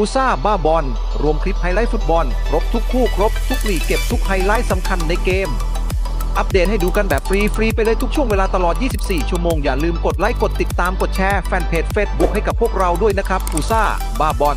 ปูซ่าบ้าบอลรวมคลิปไฮไลท์ฟุตบอล ครบทุกคู่ครบทุกลีกเก็บทุกไฮไลท์สำคัญในเกม อัปเดตให้ดูกันแบบฟรีฟรีๆไปเลยทุกช่วงเวลาตลอด 24 ชั่วโมง อย่าลืมกดไลค์กดติดตามกดแชร์แฟนเพจ Facebook ให้กับพวกเราด้วยนะครับปูซ่าบ้าบอล